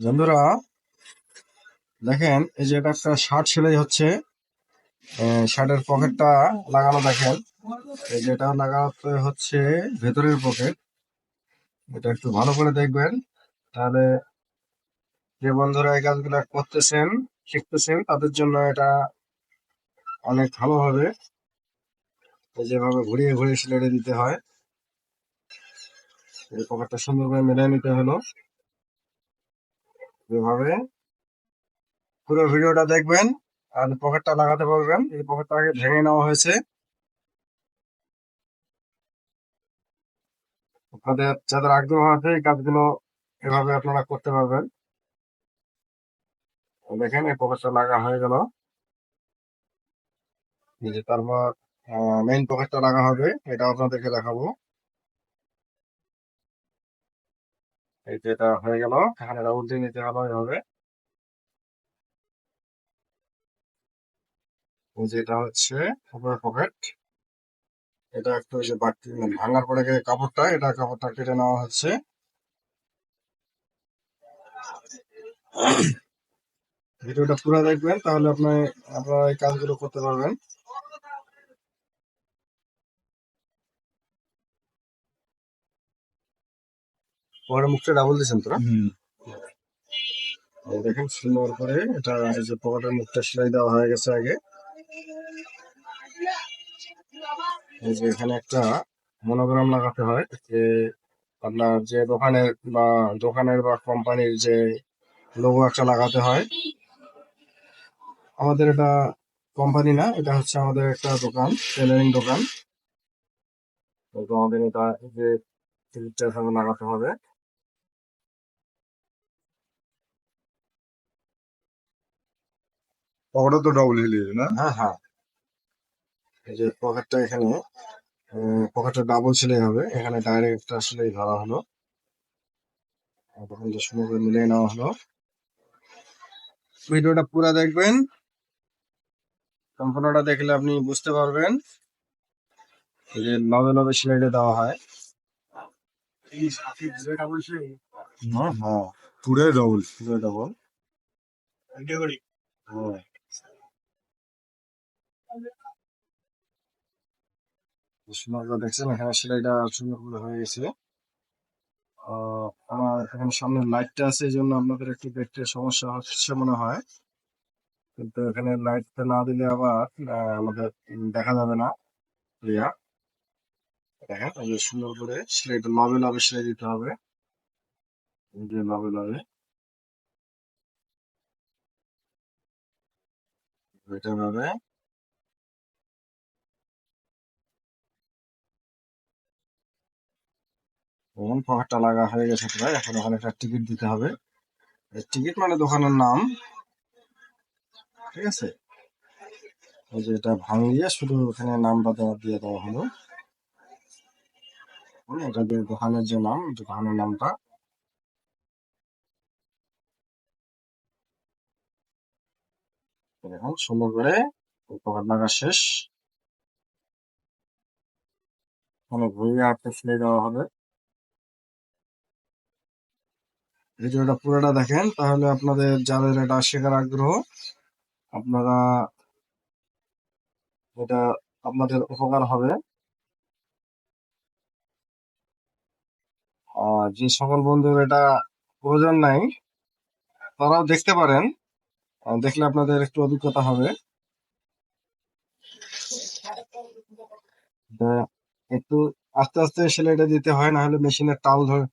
বন্ধুরা, দেখেন, এই যে এটা একটা শার্ট সেলাই হচ্ছে। শার্টের পকেটটা লাগানো দেখেন। এই যেটা লাগাতে হচ্ছে ভেতরের পকেট। এটা একটু ভালো করে দেখবেন। তাহলে যে বন্ধুরা এই কাজগুলো করতেছেন, শিখতেছেন, তাদের জন্য এটা অনেক ভালো হবে। এই যেভাবে ঘুরিয়ে ঘুরিয়ে সেলাইটা দিতে হয়। এই পকেটটা সুন্দর করে মেলে নিতে হলো। এভাবে পুরো ভিডিওটা দেখবেন আর পকেটটা লাগাতে পারবেন এই পকেটটা আগে ভেঙে নেওয়া হয়েছে। আপনাদের যাদের আগ্রহ আছে, এই কাজগুলো এভাবে আপনারা করতে পারবেন। দেখেন, এই পকেটটা লাগা হয়ে গেল। তারপর মেইন পকেটটা লাগা হবে, এটা আপনাদেরকে দেখাবো। এই যে এটা হয়ে গেল। এখানে উল্টে নিতে হবে এটা হচ্ছে উপরের পকেট এটা একটু ওই যে বাড়তি মানে ভাঙার পরে কাপড়টা, এটা কাপড়টা কেটে নেওয়া হচ্ছে। ভিডিওটা পুরো দেখবেন, তাহলে আপনি আপনারা এই কাজগুলো করতে পারবেন। পরে মুখটা ডাবল দিয়েছেন তোরা? দেখেন সুন্দর করে এটা যে পকেটের মুখটা সেলাই দেওয়া হয়ে গেছে আগে। যে এখানে একটা মনোগ্রাম লাগাতে হয় যে আপনার যে দোকানের বা দোকানের বা কোম্পানির যে লোগো একটা লাগাতে হয়। আমাদের এটা কোম্পানি না, এটা হচ্ছে আমাদের একটা দোকান টেলারিং দোকান। তো আমাদের এটা যে লাগাতে হবে। পকেটে তো ডবল হিলিয়ে না? হ্যাঁ হ্যাঁ। এই যে পকেটটা এখানে পকেটটা ডাবল সেলাই হবে। এখানে ডাইরেক্ট সেলাই ধরা হলো। তখন যে সুন্দর করে মিলিয়ে নেওয়া হলো। ভিডিওটা পুরো দেখবেন। সম্পূর্ণটা দেখলে আপনি বুঝতে পারবেন এই যে লবে লবে সেলাইটা দেওয়া হয়। হ্যাঁ হ্যাঁ পুরে ডবল পুরো ডাবল হ্যাঁ সুন্দর দেখছেন, এখানে সেলাইটা সুন্দর করে হয়ে গেছে। আমার এখানে সামনে লাইটটা আছে, এই জন্য আপনাদের একটু দেখতে সমস্যা হচ্ছে মনে হয়। কিন্তু এখানে লাইটটা না দিলে আবার আমাদের দেখা যাবে না। ক্লিয়ার দেখেন যে সুন্দর করে সেলাইটা লবে লবে সেলাই দিতে হবে। যে লবে লবে। এটা ভাবে এখন পকেটটা লাগা হয়ে গেছে প্রায়। এখন ওখানে একটা টিকিট দিতে হবে। টিকিট মানে দোকানের নাম। ঠিক আছে? ওই যে এটা ভাঙিয়ে শুধু ওখানে নামটা দেওয়া দিয়ে দেওয়া হলো। হুম, এটা দিয়ে দোকানের যে নাম দোকানের নামটা। এখন সুন্দর করে লাগা শেষ। মানে ঘুরিয়ে হাতে ফেলে দেওয়া হবে। ভিডিওটা পুরোটা দেখেন, তাহলে আপনাদের যাদের এটা শেখার আগ্রহ, আপনারা এটা আপনাদের উপকার হবে। আর যে সকল বন্ধুর এটা প্রয়োজন নাই, তারাও দেখতে পারেন। দেখলে আপনাদের একটু অভিজ্ঞতা হবে। একটু আস্তে আস্তে সেলাইটা দিতে হয় না হলে মেশিনের টাল ধরে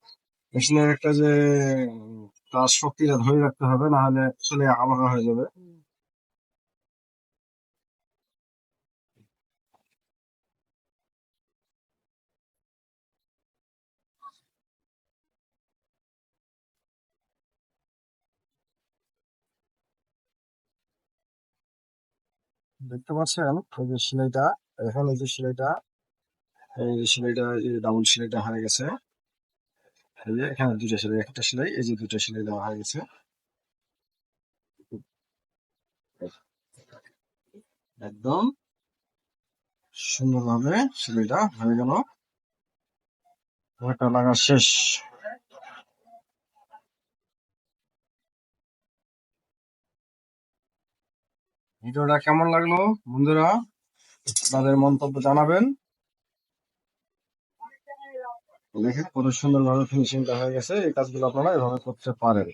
মেশিনের একটা যে তার শক্তিটা ধরে রাখতে হবে না হলে সেলাই আবাকা হয়ে যাবে। দেখতে পাচ্ছেন, এই যে সেলাইটা, এখন যে সেলাইটা, এই সেলাইটা ডাবল সেলাইটা হয়ে গেছে। ফেলে, এখানে দুটো সেলাই, একটা সেলাই, এই যে দুটা সেলাই দেওয়া হয়ে গেছে। একদম সুন্দরভাবে সেলাইটা হয়ে গেল। ঘরটা লাগা শেষ। ভিডিওটা কেমন লাগল বন্ধুরা? তাদের মন্তব্য জানাবেন। দেখেন কত সুন্দর ভাবে ফিনিশিংটা হয়ে গেছে। এই কাজগুলো আপনারা এভাবে করতে পারেন।